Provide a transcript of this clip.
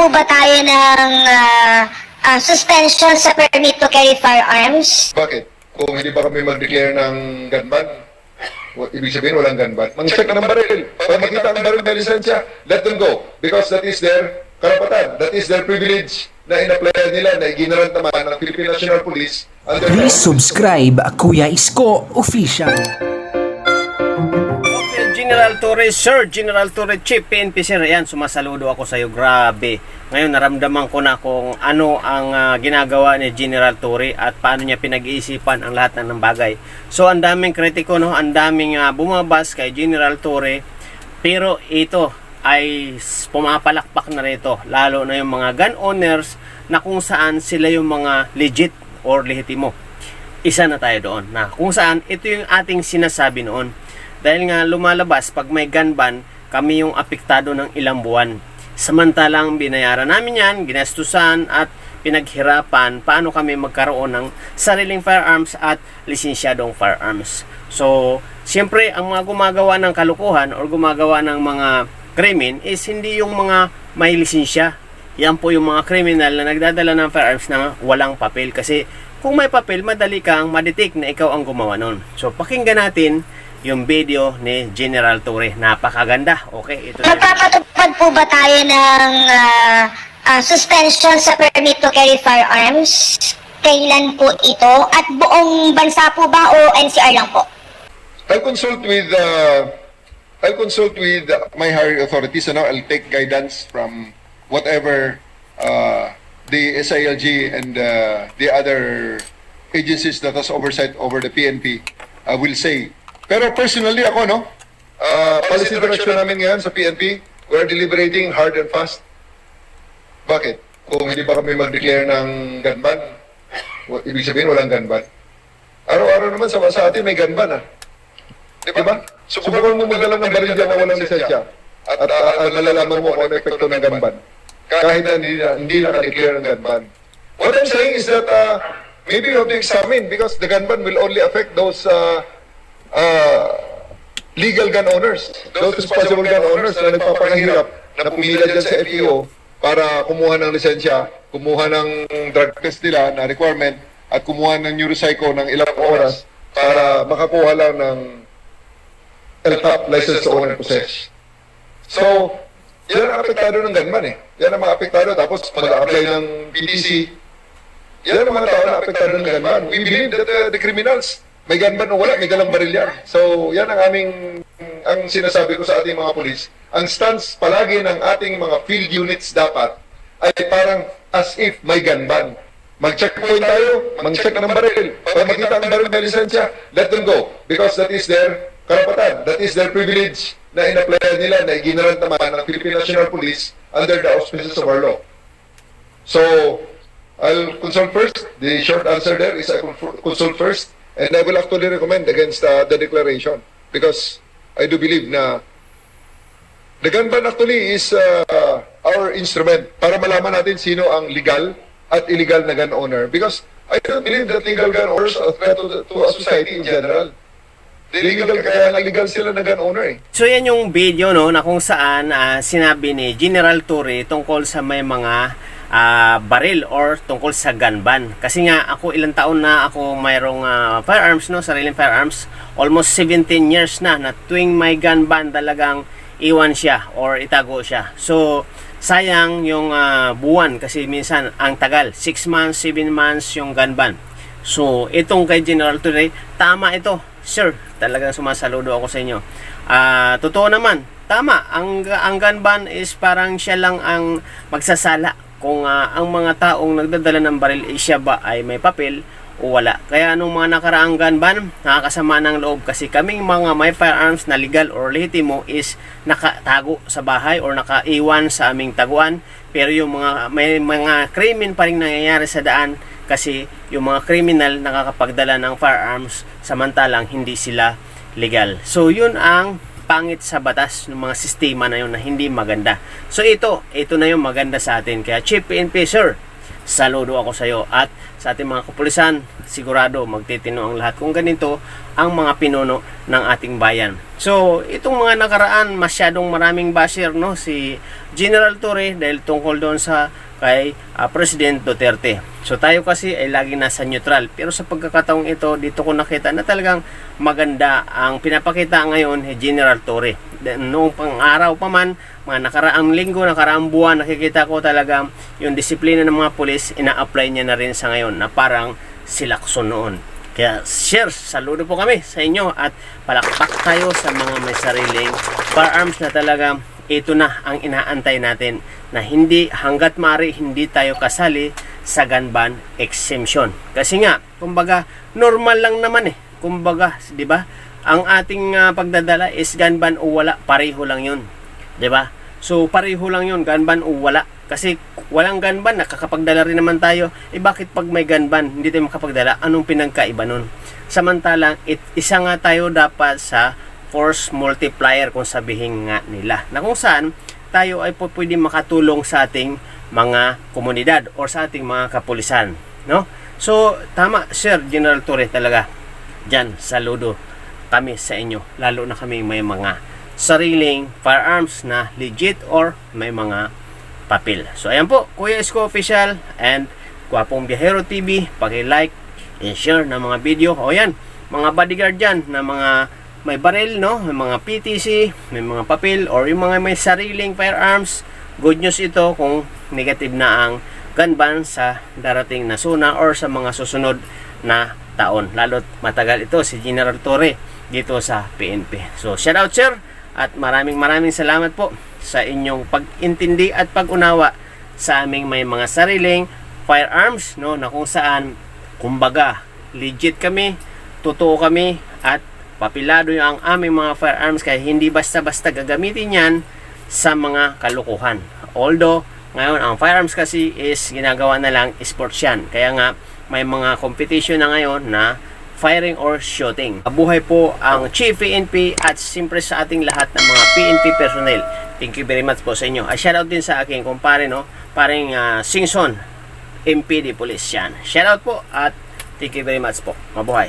po ba tayo ng ah, ah, suspension sa permit to carry firearms? Bakit? Kung hindi ba kami mag-declare ng gun ban, wa- ibig sabihin walang gun ban. Mang-check ng baril. Para makita ang baril na lisensya, let them go. Because that is their karapatan. That is their privilege na in-applyan nila, na iginaran naman ng Philippine National Police Please subscribe Kuya Isko Official. General Torres, Sir, General Torres, Chief PNP Sir, ayan, sumasaludo ako sa iyo, grabe. Ngayon, naramdaman ko na kung ano ang ah, ginagawa ni General Torre at paano niya pinag-iisipan ang lahat ng bagay. So, ang daming kritiko, no? ang daming ah, bumabas kay General Torre, pero ito ay pumapalakpak na rito, lalo na yung mga gun owners na kung saan sila yung mga legit or lehitimo isa na tayo doon na kung saan ito yung ating sinasabi noon dahil nga lumalabas pag may gun ban kami yung apektado ng ilang buwan. Samantalang binayaran namin yan ginastusan at pinaghirapan paano kami magkaroon ng sariling firearms at lisensyadong firearms. So siyempre ang mga gumagawa ng kalukuhan or gumagawa ng mga krimen is hindi yung mga may lisensya. Yan po yung mga kriminal na nagdadala ng firearms na walang papel. Kasi kung may papel, madali kang madetect na ikaw ang gumawa nun. So, pakinggan natin yung video ni General Torre. Napakaganda. Okay, ito na. Magpapatupad po ba tayo ng ah, ah, suspension sa permit to carry firearms? Kailan po ito? At buong bansa po ba o NCR lang po? I'll consult with uh, I'll consult with my higher authorities. Ano, I'll take guidance from whatever uh, the SILG and uh, the other agencies that has oversight over the PNP uh, will say. Pero personally ako, no, uh, policy direction namin ngayon sa PNP, we're deliberating hard and fast. Bakit? Kung hindi ba kami mag-declare ng gun ban, wa- ibig sabihin walang gun ban. Araw-araw naman sa, sa atin may gun ban, ah. Di ba? Subukan mo magdala ng baril dyan na walang lisensya. At uh, nalalaman mo kung ano epekto ng gun ban. Kahit na hindi, na, hindi naka-declare ng gun ban. What I'm saying is that uh, maybe you have to examine because the gun ban will only affect those uh, uh, legal gun owners. Those responsible gun owners na nagpapangahirap na pumila dyan sa FEO para kumuha ng lisensya, kumuha ng drug test nila na requirement at kumuha ng neuropsycho ng ilang oras para makakuha lang ng LTAP, license to own and possess. So, yan ang apektado ng gunman eh. Yan ang mga apektado. Tapos mag-apply ng PDC. Yan ang mga tao na apektado ng gunman. We believe that uh, the criminals, may gunman o wala, may dalang baril yan. So, yan ang aming, ang sinasabi ko sa ating mga polis. Ang stance palagi ng ating mga field units dapat ay parang as if may gun ban. Mag-checkpoint tayo, mag-check ng baril. Para makita ang baril na lisensya, let them go. Because that is their karapatan. That is their privilege na in-applyan nila, na iginaran naman ng Philippine National Police under the auspices of our law. So, I'll consult first. The short answer there is I consult first. And I will actually recommend against uh, the declaration. Because I do believe na the gun ban actually is uh, our instrument para malaman natin sino ang legal at illegal na gun owner. Because I don't believe that legal gun owners are a threat to, to a society in general. Illegal, kaya illegal sila na gun owner eh. So, yan yung video no, na kung saan ah, sinabi ni General Torre tungkol sa may mga ah, baril or tungkol sa gun ban. Kasi nga ako ilang taon na ako mayroong ah, firearms no, sariling firearms. Almost 17 years na na tuwing may gun ban talagang iwan siya or itago siya. So sayang yung ah, buwan kasi minsan ang tagal. 6 months, 7 months yung gun ban. So itong kay General Torre, tama ito. Sir, talagang sumasaludo ako sa inyo. Ah, totoo naman, tama. Ang ang gun ban is parang siya lang ang magsasala kung ah, ang mga taong nagdadala ng baril eh, siya ba ay may papel o wala. Kaya nung mga nakaraang gun ban, nakakasama ng loob kasi kaming mga may firearms na legal or lehitimo is nakatago sa bahay or nakaiwan sa aming taguan. Pero yung mga may mga krimen pa rin nangyayari sa daan kasi yung mga criminal nakakapagdala ng firearms samantalang hindi sila legal. So yun ang pangit sa batas ng mga sistema na yun na hindi maganda. So ito, ito na yung maganda sa atin. Kaya Chief PNP Sir, saludo ako sa iyo at sa ating mga kapulisan sigurado magtitino ang lahat kung ganito ang mga pinuno ng ating bayan. So itong mga nakaraan masyadong maraming basher no? Si General Torre dahil tungkol doon sa kay ah, President Duterte. So tayo kasi ay lagi nasa neutral. Pero sa pagkakataong ito dito ko nakita na talagang maganda ang pinapakita ngayon ni General Torre. Noong pang araw pa man mga nakaraang linggo, nakaraang buwan, nakikita ko talaga yung disiplina ng mga pulis, ina-apply niya na rin sa ngayon na parang silakson noon. Kaya share, saludo po kami sa inyo at palakpak tayo sa mga may sariling firearms na talaga ito na ang inaantay natin na hindi hanggat mari hindi tayo kasali sa gun ban exemption. Kasi nga, kumbaga, normal lang naman eh. Kumbaga, di ba? Ang ating ah, pagdadala is gun ban o wala, pareho lang yun. 'Di ba? So pareho lang 'yun, gun ban o wala. Kasi walang gun ban, nakakapagdala rin naman tayo. Eh bakit pag may gun ban, hindi tayo makapagdala? Anong pinagkaiba nun? Samantalang, it, isa nga tayo dapat sa force multiplier kung sabihin nga nila. Na kung saan, tayo ay po pwede makatulong sa ating mga komunidad or sa ating mga kapulisan. No? So, tama, Sir General Torre talaga. Diyan, saludo kami sa inyo. Lalo na kami may mga sariling firearms na legit or may mga papel. So ayan po, Kuya Isko Official and Gwapong Biyahero TV, paki-like and share ng mga video. O yan, mga bodyguard dyan na mga may baril, no? May mga PTC, may mga papel, or yung mga may sariling firearms. Good news ito kung negative na ang gun ban sa darating na suna or sa mga susunod na taon. Lalo't matagal ito si General Torre dito sa PNP. So, shout out sir at maraming maraming salamat po sa inyong pag-intindi at pag-unawa sa aming may mga sariling firearms no na kung saan kumbaga legit kami, totoo kami at papilado yung ang aming mga firearms kaya hindi basta-basta gagamitin yan sa mga kalukuhan. Although ngayon ang firearms kasi is ginagawa na lang sports yan. Kaya nga may mga competition na ngayon na firing or shooting. Buhay po ang Chief PNP at siyempre sa ating lahat ng mga PNP personnel. Thank you very much po sa inyo. A shoutout din sa aking kumpare, no? Paring uh, Singson, MPD Police yan. Shoutout po at thank you very much po. Mabuhay.